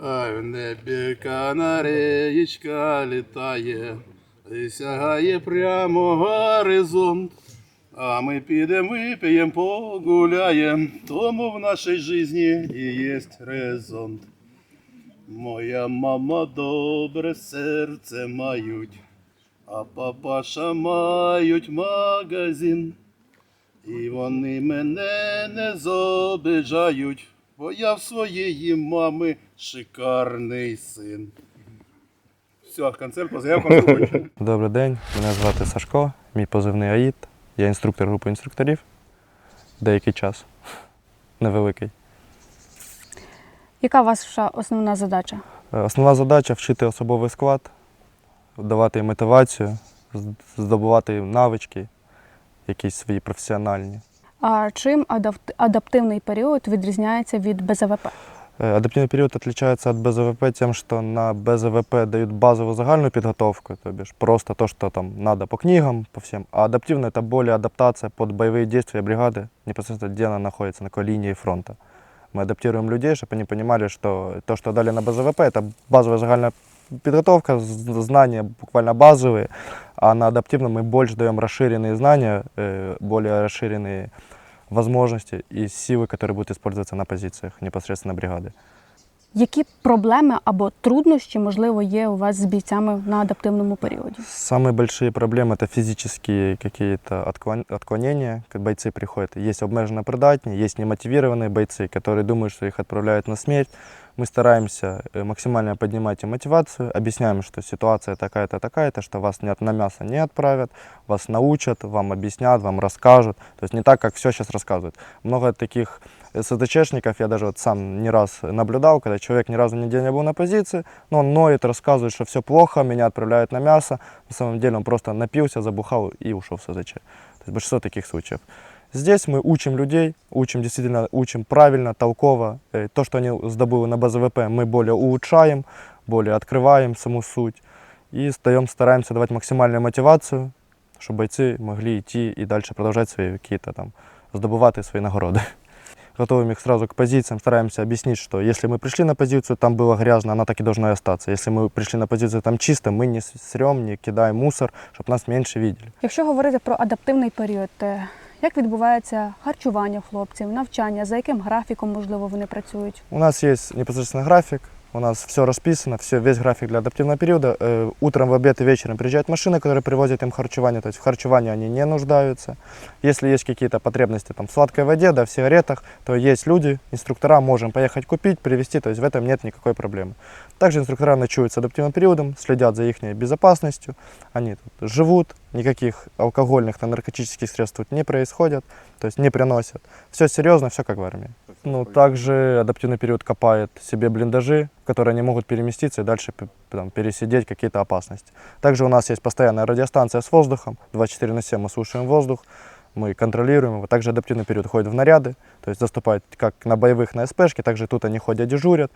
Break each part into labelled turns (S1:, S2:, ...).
S1: Ай, в небі канареєчка літає, і сягає прямо горизонт. А ми підемо, вип'ємо, погуляємо, тому в нашій житті і є резон. Моя мама добре серце мають, а папаша мають магазин. І вони мене не зобижають, бо я в своєї мами шикарний син. Все, концерт по заявкам закончено.
S2: Добрий день, мене звати Сашко, мій позивний АІД. Я інструктор групи інструкторів. Деякий час. Невеликий.
S3: Яка ваша основна задача?
S2: Е, Основна задача вчити особовий склад, давати їм мотивацію, здобувати їм навички, якісь свої професіональні.
S3: А чим адапт- адаптивний період відрізняється від БЗВП?
S2: Э, Адаптивный период отличается от БЗВП тем, что на БЗВП дают базовую загальную подготовку, то бишь просто то, что там надо по книгам, по всем. А адаптивно это более адаптация под боевые действия бригады, непосредственно где она находится, на какой линии фронта. Мы адаптируем людей, чтобы они понимали, что то, что дали на БЗВП, это базовая загальная подготовка, з- знания буквально базовые, а на адаптивном мы больше даем расширенные знания, э, более расширенные возможности и силы, которые будут использоваться на позициях непосредственно бригады.
S3: Які проблеми або труднощі, можливо, є у вас з бійцями на адаптивному періоді?
S2: Самые большие проблемы это физические какие-то отклон- отклонения, как бойцы приходят. Есть обмеженно придатные, есть немотивированные бойцы, которые думают, что их отправляют на смерть. Мы стараемся э, максимально поднимать им мотивацию, объясняем, что ситуация такая-то, такая-то, что вас не от- на мясо не отправят, вас научат, вам объяснят, вам расскажут. То есть не так, как все сейчас рассказывают. Много таких СДЧшников я даже вот сам не раз наблюдал, когда человек ни разу нигде не был на позиции, но он ноет, рассказывает, что все плохо, меня отправляют на мясо. На самом деле он просто напился, забухал и ушел в СЗЧ. То есть большинство таких случаев. Здесь мы учим людей, учим действительно, учим правильно, толково. Э, То, что они сдобыли на БЗВП, мы более улучшаем, более открываем саму суть. И даем, стараемся давать максимальную мотивацию, чтобы бойцы могли идти и дальше продолжать свои какие-то там, сдобывать свои нагороды. Готовим их сразу к позициям, стараемся объяснить, что если мы пришли на позицию, там было грязно, она так и должна и остаться. Если мы пришли на позицию, там чисто, мы не срем, не кидаем мусор, чтобы нас меньше видели.
S3: Якщо говорити про адаптивний період, е, як відбувається харчування хлопців, навчання, за яким графіком, можливо, вони працюють?
S2: У нас есть непосредственно график, У нас все расписано, все, весь график для адаптивного периода. Э, Утром, в обед и вечером приезжают машины, которые привозят им харчевание, то есть в харчевании они не нуждаются. Если есть какие-то потребности там, в сладкой воде, да, в сигаретах, то есть люди, инструктора, можем поехать купить, привезти, то есть в этом нет никакой проблемы. Также инструктора ночуют с адаптивным периодом, следят за их безопасностью, они тут живут, никаких алкогольных, там, наркотических средств тут не происходит, то есть не приносят. Все серьезно, все как в армии. Ну, также адаптивный период копает себе блиндажи, в которые они могут переместиться и дальше п- там, пересидеть какие-то опасности. Также у нас есть постоянная радиостанция с воздухом, 24 на 7 мы слушаем воздух, мы контролируем его. Также адаптивный период ходит в наряды, то есть заступают как на боевых, на СПшке, также тут они ходят, дежурят.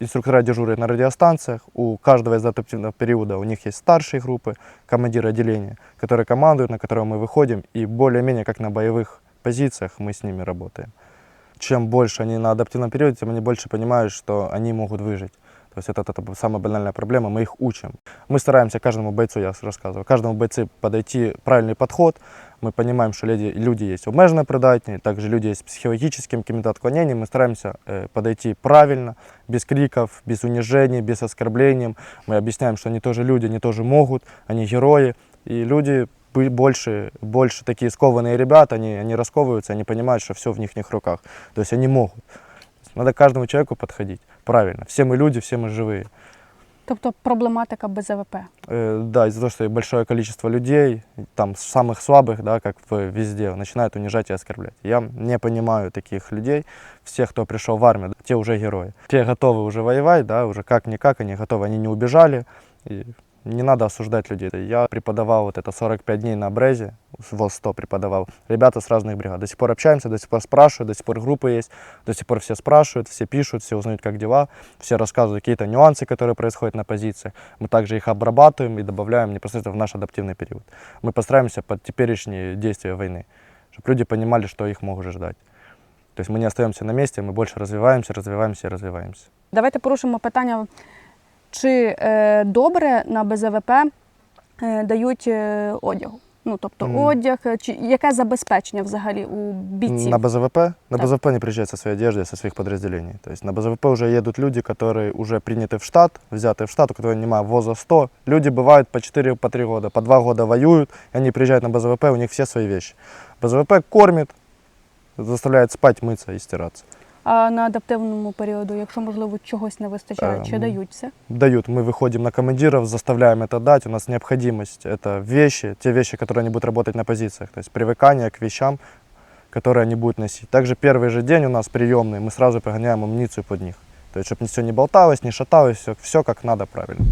S2: Инструктора дежурят на радиостанциях. У каждого из адаптивного периода у них есть старшие группы, командиры отделения, которые командуют, на которые мы выходим, и более-менее как на боевых позициях мы с ними работаем. Чем больше они на адаптивном периоде, тем они больше понимают, что они могут выжить. То есть это, это самая банальная проблема, мы их учим. Мы стараемся каждому бойцу, я рассказываю, каждому бойцу подойти правильный подход. Мы понимаем, что люди, люди есть обмеженно придатные, также люди есть с психологическим какими-то отклонениями. Мы стараемся э, подойти правильно, без криков, без унижений, без оскорблений. Мы объясняем, что они тоже люди, они тоже могут, они герои. И люди бы- больше, больше такие скованные ребята, они, они расковываются, они понимают, что все в них руках. То есть они могут. Надо к каждому человеку подходить правильно. Все мы люди, все мы живые.
S3: Тобто проблематика БЗВП.
S2: Э, да, из-за того, что большое количество людей, там самых слабых, да, как в- везде, начинают унижать и оскорблять. Я не понимаю таких людей. Все, кто пришел в армию, те уже герои. Те готовы уже воевать, да, уже как-никак, они готовы, они не убежали. И не надо осуждать людей. Я преподавал вот это 45 дней на Брезе, ВОЗ-100 преподавал. Ребята с разных бригад. До сих пор общаемся, до сих пор спрашивают, до сих пор группы есть, до сих пор все спрашивают, все пишут, все узнают, как дела, все рассказывают какие-то нюансы, которые происходят на позициях. Мы также их обрабатываем и добавляем непосредственно в наш адаптивный период. Мы постараемся под теперешние действия войны, чтобы люди понимали, что их может ждать. То есть мы не остаемся на месте, мы больше развиваемся, развиваемся и развиваемся.
S3: Давайте порушимо питання, чи е, добре на БЗВП е, дають е, одягу? Ну, тобто
S2: Мгм.
S3: одяг, е, чи яке забезпечення взагалі у бійців?
S2: На БЗВП? На
S3: Так.
S2: БЗВП не приезжают со своей одеждой, со своих подразделений. То есть на БЗВП уже едут люди, которые уже приняты в штат, взяты в штат, у которых нема ВОЗа 100. Люди бывают по 4 по 3 года, по 2 года воюют, и они приезжают на БЗВП, у них все свои вещи. БЗВП кормит, заставляет спать, мыться и стираться.
S3: А на адаптивному періоду, якщо можливо чогось не вистачає, чи
S2: Ем,
S3: дають це?
S2: Дают, мы выходим на командиров, заставляем это дать, у нас необходимость, это вещи, те вещи, которые они будут работать на позициях, то есть привыкание к вещам, которые они будут носить. Также первый же день у нас приемный, мы сразу прогоняем амуницию под них. То есть, чтобы все не болталось, не шаталось, все, все как надо правильно.